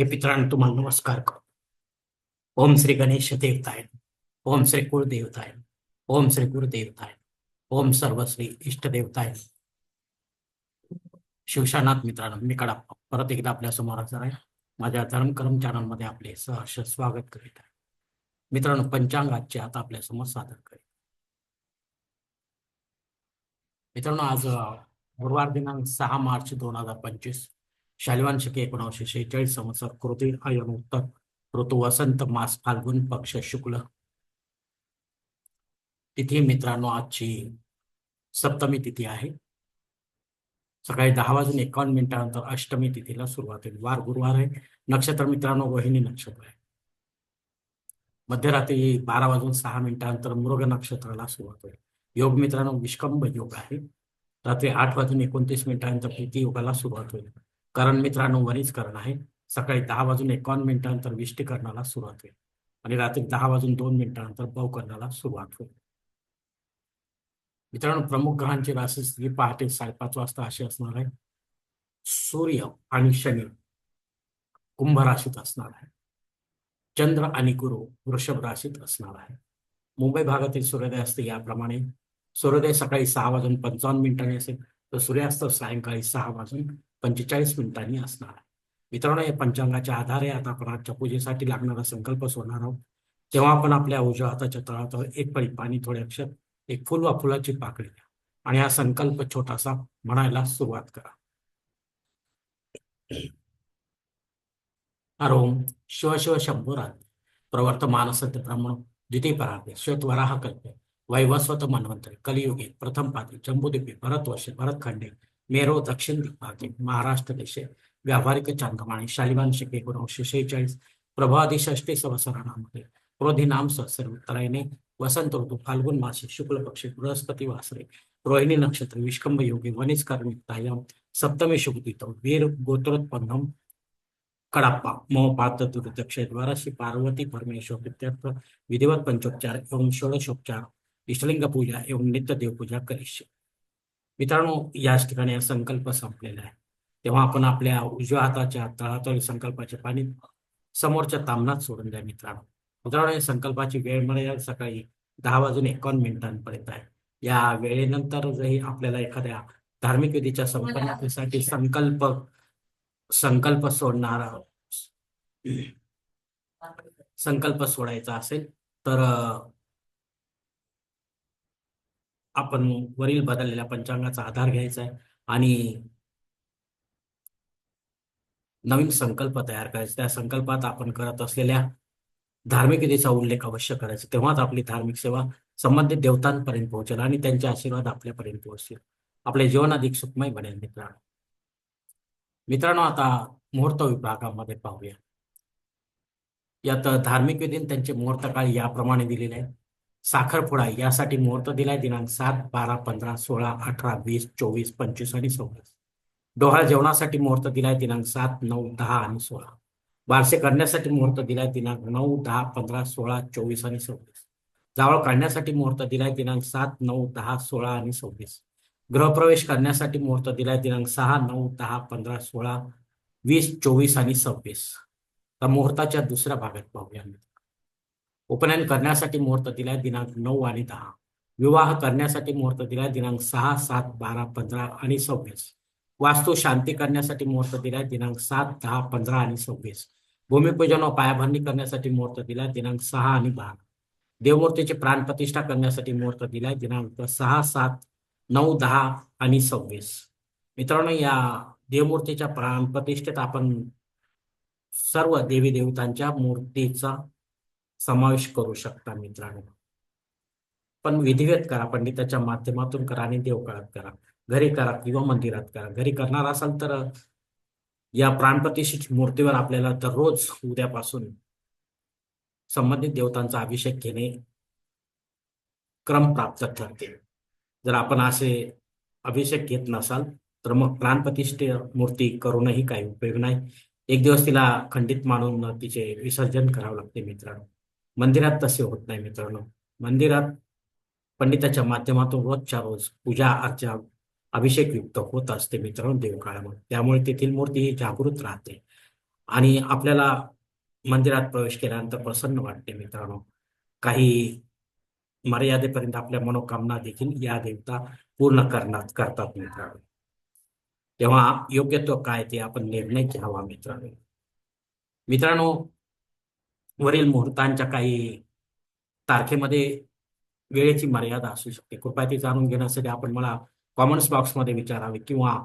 हे पित्रांनो तुम्हाला नमस्कार करतो. ओम श्री गणेश देवताय. ओम श्री कुळदेवताय ओम श्री गुरुदेवताय. ओम सर्वश्री इष्टदेवताय शिवशानाथ मित्रांनो मी कडा परत एकदा आपल्यासमोर हजर आहे. माझ्या धर्मकर्म चॅनलमध्ये आपले सहर्ष स्वागत करीत आहे. मित्रांनो पंचांग आजचे आता आपल्यासमोर सादर करीत मित्रांनो आज गुरुवार दिनांक सहा मार्च दोन हजार पंचवीस. शालिवान शके एकोणीसशे शेहेचाळीस संवत्सर कृती आयन उत्तर ऋतू वसंत मास फाल्गुन पक्ष शुक्ल. तिथी मित्रांनो आजची सप्तमी तिथी आहे. सकाळी दहा वाजून एकावन्न मिनिटानंतर अष्टमी तिथीला सुरुवात होईल. वार गुरुवार आहे. नक्षत्र मित्रांनो वहिनी नक्षत्र आहे. मध्यरात्री बारा वाजून सहा मिनिटानंतर मृग नक्षत्राला सुरुवात होईल. योग मित्रांनो विष्कंभ योग आहे. रात्री आठ वाजून एकोणतीस मिनिटानंतर प्रीती योगाला सुरुवात होईल. करण मित्रांनो वरीच करण आहे. सकाळी दहा वाजून एकावन्न मिनिटानंतर विष्टीकरणाला सुरुवात होईल. आणि रात्री दहा वाजून दोन मिनिटानंतर बहुकरणाला सुरुवात होईल. मित्रांनो प्रमुख ग्रहांची राशी पहाटे साडेपाच वाजता अशी असणार आहे. सूर्य आणि शनी कुंभ राशीत असणार आहे. चंद्र आणि गुरु वृषभ राशीत असणार आहे. मुंबई भागातील सूर्योदय असते याप्रमाणे. सूर्योदय सकाळी सहा वाजून पंचावन्न मिनिटांनी असेल. तर सूर्यास्त सायंकाळी सहा वाजून पंचेचाळीस मिनिटांनी असणार आहे. मित्रांनो या पंचांगाच्या आधारे आता आपण आजच्या पूजेसाठी लागणारा संकल्प सोडणार आहोत. तेव्हा आपण आपल्या उजव्या हाताच्या तळात एक पळी पाणी थोडे अक्षर एक फुल वा फुलाची पाकळी घ्या आणि हा संकल्प छोटासा म्हणायला सुरुवात करा. हरोम शिव शिव शंभुरात प्रवर्तमान मानसत्य ब्राह्मण द्वितीय परार्थे श्वेत वराह कल्पे वैवस्वत मनवंतरे कलियुगे प्रथम पादे जम्बूद्वीपे भरत भरतखंडे मेरो दक्षिण दिग्भागे महाराष्ट्र देशे व्यावहारिक चांद्रमाणे शालिवान शिके एकोणीसशे शेहेचाळीस प्रभादी षष्टी क्रोधी नाम सहस्र उत्तरायणे वसंत ऋतू फाल्गुन मासे शुक्ल पक्षी बृहस्पती वासरे रोहिणी नक्षत्र विष्कंभ योगी वनिज कर्मितायाम सप्तमी शुभतीत वीर गोत्रोत्पन्नम कडाप्पा मोहपात दुर्दक्ष द्वाराशी पार्वती परमेश्वर विद्यार्थ विधिवत पंचोपचार एवं षोडशोपचार इष्टलिंग पूजा एवं नित्य देवपूजा करिष्य। मित्रांनो याच ठिकाणी हा संकल्प संपलेला आहे. तेव्हा आपण आपल्या उजव्या हाताच्या तळातळी संकल्पाचे पाणी समोरच्या तामनात सोडून द्या मित्रांनो. मित्रांनो या संकल्पाची वेळ मर्यादा सकाळी दहा वाजून एकावन्न मिनिटांपर्यंत आहे. या वेळेनंतर जरी आपल्याला एखाद्या धार्मिक विधीच्या संपन्नासाठी संकल्प संकल्प सोडणारा संकल्प सोडायचा असेल तर आपण वरील बदललेल्या पंचांगाचा आधार घ्यायचा आहे आणि नवीन संकल्प तयार करायचा. त्या संकल्पात आपण करत असलेल्या धार्मिक विधीचा उल्लेख अवश्य करायचा. तेव्हाच आपली धार्मिक सेवा संबंधित देवतांपर्यंत पोहोचेल आणि त्यांचे आशीर्वाद आपल्यापर्यंत पोहोचतील. आपले जीवन अधिक सुखमय बनेल मित्रांनो. मित्रांनो आता मुहूर्त विभागामध्ये पाहूया. यात धार्मिक विधीन त्यांचे मुहूर्त काळ याप्रमाणे दिलेले आहे. साखरपुडा यासाठी मुहूर्त दिलाय दिनांक सात बारा पंधरा सोळा अठरा वीस चोवीस पंचवीस आणि सव्वीस. डोहाळ जेवणासाठी मुहूर्त दिलाय दिनांक सात नऊ दहा आणि सोळा. बारसे करण्यासाठी मुहूर्त दिलाय दिनांक नऊ दहा पंधरा सोळा चोवीस आणि सव्वीस. जावळ काढण्यासाठी मुहूर्त दिलाय दिनांक सात नऊ दहा सोळा आणि सव्वीस. गृहप्रवेश करण्यासाठी मुहूर्त दिलाय दिनांक सहा नऊ दहा पंधरा सोळा वीस चोवीस आणि सव्वीस. तर मुहूर्ताच्या दुसऱ्या भागात पाहूया उपनयन करण्यासाठी मुहूर्त दिलाय दिनांक नऊ आणि दहा. विवाह करण्यासाठी मुहूर्त दिलाय दिनांक सहा सात बारा पंधरा आणि सव्वीस. वास्तू शांती करण्यासाठी मुहूर्त दिलाय दिनांक सात दहा पंधरा आणि सव्वीस. भूमिपूजन व पायाभरणी करण्यासाठी मुहूर्त दिलाय दिनांक सहा आणि बारा. देवमूर्तीची प्राणप्रतिष्ठा करण्यासाठी मुहूर्त दिलाय दिनांक सहा सात नऊ दहा आणि सव्वीस. मित्रांनो या देवमूर्तीच्या प्राणप्रतिष्ठेत आपण सर्व देवी देवतांच्या मूर्तीचा समावेश करू शकता मित्रांनो. पण विधिवेत करा पंडिताच्या माध्यमातून करा आणि देवकाळात करा. घरी करा किंवा मंदिरात करा. घरी करणार असाल तर या प्राणप्रतिष्ठित मूर्तीवर आपल्याला दररोज उद्यापासून संबंधित देवतांचा अभिषेक घेणे क्रम प्राप्त ठरते. जर आपण असे अभिषेक घेत नसाल तर मग प्राणप्रतिष्ठे मूर्ती करूनही काही उपयोग नाही. एक दिवस तिला खंडित मानून तिचे विसर्जन करावं लागते मित्रांनो. मंदिरात तसे होत नाही मित्रांनो. मंदिरात पंडिताच्या माध्यमातून रोजच्या रोज पूजा अर्चा अभिषेक युक्त होत असते मित्रांनो देवकाळामध्ये. त्यामुळे तेथील मूर्ती ही जागृत राहते. आणि आपल्याला मंदिरात प्रवेश केल्यानंतर प्रसन्न वाटते मित्रांनो. काही मर्यादेपर्यंत आपल्या मनोकामना देखील या देवता पूर्ण करणार करतात मित्रांनो. तेव्हा योग्य तो काय ते आपण निर्णय घ्यावा मित्रांनो. मित्रांनो वरील मुहूर्तांच्या काही तारखेमध्ये वेळेची मर्यादा असू शकते. कृपया ती जाणून घेण्यासाठी आपण मला कॉमेंट्स बॉक्समध्ये विचारावे किंवा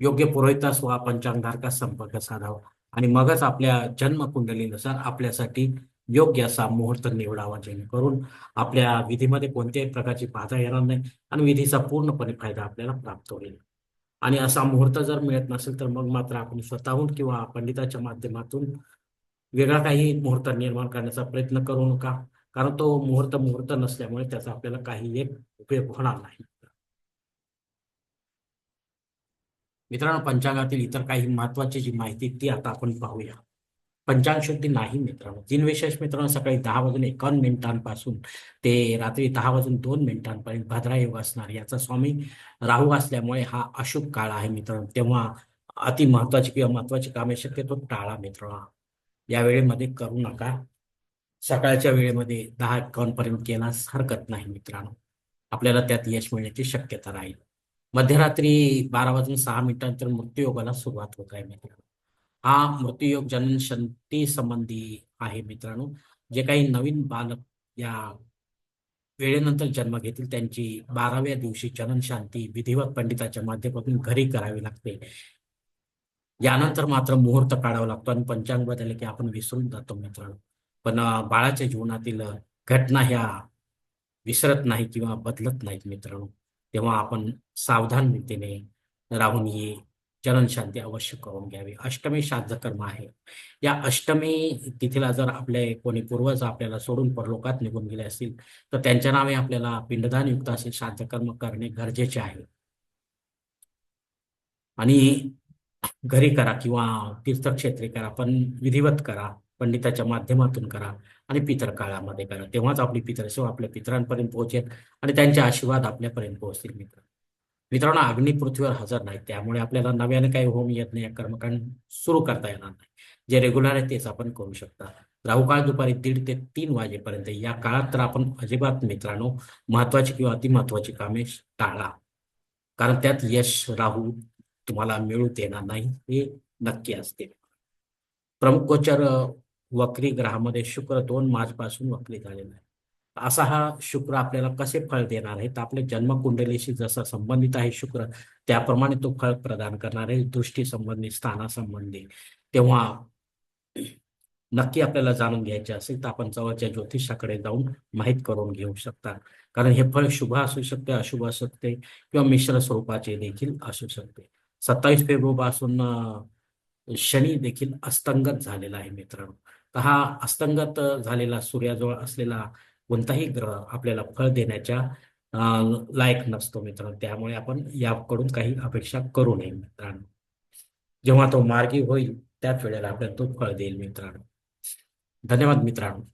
योग्य पुरोहितास वा पंचांगधारकास संपर्क साधावा आणि मगच आपल्या जन्मकुंडलीनुसार आपल्यासाठी योग्य असा मुहूर्त निवडावा जेणेकरून आपल्या विधीमध्ये कोणत्याही प्रकारची बाधा येणार नाही आणि विधीचा पूर्णपणे फायदा आपल्याला प्राप्त होईल. आणि असा मुहूर्त जर मिळत नसेल तर मग मात्र आपण स्वतःहून किंवा पंडिताच्या माध्यमातून वेगळा काही मुहूर्त निर्माण करण्याचा प्रयत्न करू नका कारण तो मुहूर्त मुहूर्त नसल्यामुळे त्याचा आपल्याला काही एक उपयोग होणार नाही. मित्रांनो पंचांगातील इतर काही महत्वाची जी माहिती ती आता आपण पाहूया. पंचांग शुद्धी नाही मित्रांनो. दिनविशेष मित्रांनो सकाळी दहा वाजून एकावन्न मिनिटांपासून ते रात्री दहा वाजून दोन मिनिटांपर्यंत भद्रा योग असणार याचा स्वामी राहू असल्यामुळे हा अशुभ काळ आहे मित्रांनो. तेव्हा अति महत्वाची किंवा महत्वाची कामे शक्यतो टाळा मित्रांनो. या वेळेमध्ये करू नका. सकाळच्या वेळेमध्ये दहा एकावन्न केल्यास हरकत नाही मित्रांनो. आपल्याला त्यात यश मिळण्याची शक्यता राहील. मध्यरात्री बारा वाजून सहा मिनिटांनंतर मृत्यूयोगाला सुरुवात होत आहे मित्रांनो. हा मृत्यूयोग जननशांती संबंधी आहे मित्रांनो. जे काही नवीन बालक या वेळेनंतर जन्म घेतील त्यांची बाराव्या दिवशी जनन शांती विधिवत पंडिताच्या माध्यमातून घरी करावी लागते. यानंतर मात्र मुहूर्त काढावा लागतो आणि पंचांग बदलले की आपण विसरून जातो मित्रांनो. पण बाळाच्या जीवनातील घटना ह्या विसरत नाही किंवा बदलत नाहीत मित्रांनो. तेव्हा आपण सावधान रीतीने राहून ही जननशांती अवश्य करून घ्यावी. अष्टमी श्राद्ध कर्म आहे. या अष्टमी तिथीला जर आपले कोणी पूर्वज आपल्याला सोडून परलोकात निघून गेले असतील तर त्यांच्या नावे आपल्याला पिंडदान युक्त असे श्राद्ध कर्म करणे गरजेचे आहे. आणि घरी करा किंवा तीर्थक्षेत्री करा पण विधिवत करा पंडिताच्या माध्यमातून करा आणि पितर काळामध्ये करा. तेव्हाच आपली पितरसेवा आपल्या पितरांपर्यंत पोहोचेल आणि त्यांचे आशीर्वाद आपल्यापर्यंत पोहोचतील मित्र. मित्रांनो अग्नी पृथ्वीवर हजर नाही त्यामुळे आपल्याला नव्याने काही होम येत नाही. कर्मकांड सुरू करता येणार नाही. जे रेग्युलर आहे तेच आपण करू शकता. राहुकाळ दुपारी दीड ते तीन वाजेपर्यंत. या काळात तर आपण अजिबात मित्रांनो महत्वाची किंवा अतिमहत्वाची कामे टाळा. कारण त्यात यश राहू तुम्हाला मिळू देणार नाही हे नक्की असते. प्रमुख गोचर वक्री ग्रहामध्ये शुक्र दोन मार्च पासून वक्री झालेला आहे. असा हा शुक्र आपल्याला कसे फळ देणार आहे? तर आपल्या जन्मकुंडलीशी जसा संबंधित आहे शुक्र त्याप्रमाणे तो फळ प्रदान करणार आहे. दृष्टी संबंधी स्थानासंबंधी. तेव्हा नक्की आपल्याला जाणून घ्यायचे असेल तर आपण जवळच्या ज्योतिषाकडे जाऊन माहीत करून घेऊ शकता. कारण हे फळ शुभ असू शकते अशुभ असू शकते किंवा मिश्र स्वरूपाचे देखील असू शकते. सत्तावीस फेब्रुवारी पासून शनी देखील अस्तंगत झालेला आहे मित्रांनो. तर हा अस्तंगत झालेला सूर्याजवळ असलेला कोणताही ग्रह आपल्याला फळ देण्याच्या लायक नसतो मित्रांनो. त्यामुळे आपण याकडून काही अपेक्षा करू नये मित्रांनो. जेव्हा तो मार्गी होईल त्याच वेळेला आपल्याला तो फळ देईल मित्रांनो. धन्यवाद मित्रांनो.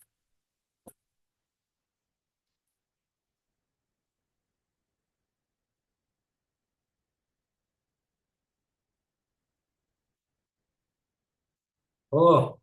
हो